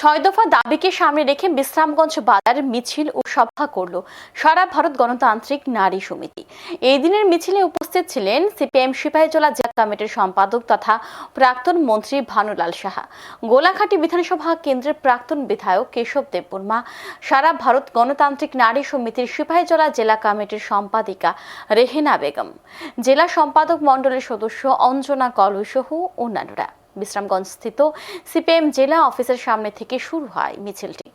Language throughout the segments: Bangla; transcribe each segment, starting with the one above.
ছয় দফা দাবিকে সামনে রেখে বিশ্রামগঞ্জ বাজার মিছিল ও সভা করল সারা ভারত গণতান্ত্রিক নারী সমিতি। এই দিনের মিছিলে উপস্থিত ছিলেন সিপিএম সিপাহীজলা জেলা কমিটির সম্পাদক তথা প্রাক্তন মন্ত্রী ভানুলাল সাহা। গোলাঘাটি বিধানসভা কেন্দ্রের প্রাক্তন বিধায়ক কেশব দেববর্মা, সারা ভারত গণতান্ত্রিক নারী সমিতির সিপাহীজলা জেলা কমিটির সম্পাদিকা রেহেনা বেগম, জেলা সম্পাদক মণ্ডলের সদস্য অঞ্জনা কলু সহ অন্যান্যরা। বিশ্রামগঞ্জ স্থিত সিপিএম জেলা অফিসের সামনে থেকে শুরু হয় মিছিলটি।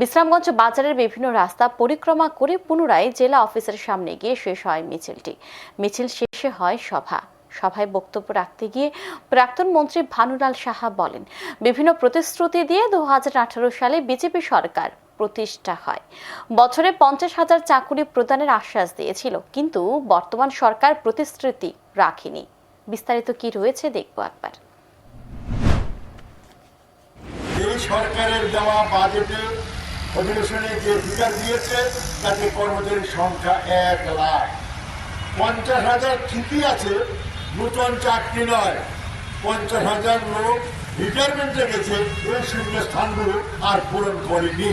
বিশ্রামগঞ্জ বাজারের বিভিন্ন রাস্তা পরিক্রমা করে পুনরায় জেলা অফিসের সামনে গিয়ে শেষ হয় মিছিলটি। মিছিল শেষে হয় সভা। সভায় বক্তব্য রাখতে গিয়ে প্রাক্তন মন্ত্রী ভানুলাল সাহা বলেন, বিভিন্ন প্রতিশ্রুতি দিয়ে দু হাজার আঠারো সালে বিজেপি সরকার প্রতিষ্ঠা হয়। বছরে পঞ্চাশ হাজার চাকুরি প্রদানের আশ্বাস দিয়েছিল, কিন্তু বর্তমান সরকার প্রতিশ্রুতি রাখেনি। বিস্তারিত কি রয়েছে দেখব একবার। সরকারের দেওয়া বাজেটে অধিবেশনে যে ফিগার দিয়েছে, তাতে কর্মচারীর সংখ্যা এক লাখ। পঞ্চাশ হাজার ঠিকই আছে, নূতন চাকরি নয়। পঞ্চাশ হাজার লোক রিটায়ারমেন্টে গেছে, এই শূন্য স্থানগুলো আর পূরণ করেনি।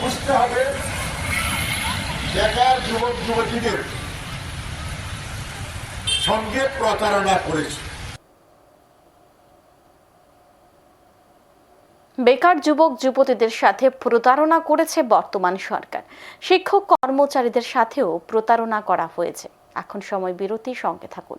বুঝতে হবে, বেকার যুবক যুবতীদের সঙ্গে প্রতারণা করেছে। বেকার যুবক, যুবতীদের সাথে প্রতারণা করেছে বর্তমান সরকার। শিক্ষক কর্মচারীদের সাথেও প্রতারণা করা হয়েছে। এখন সময় বিরতি, সঙ্গে থাকুন।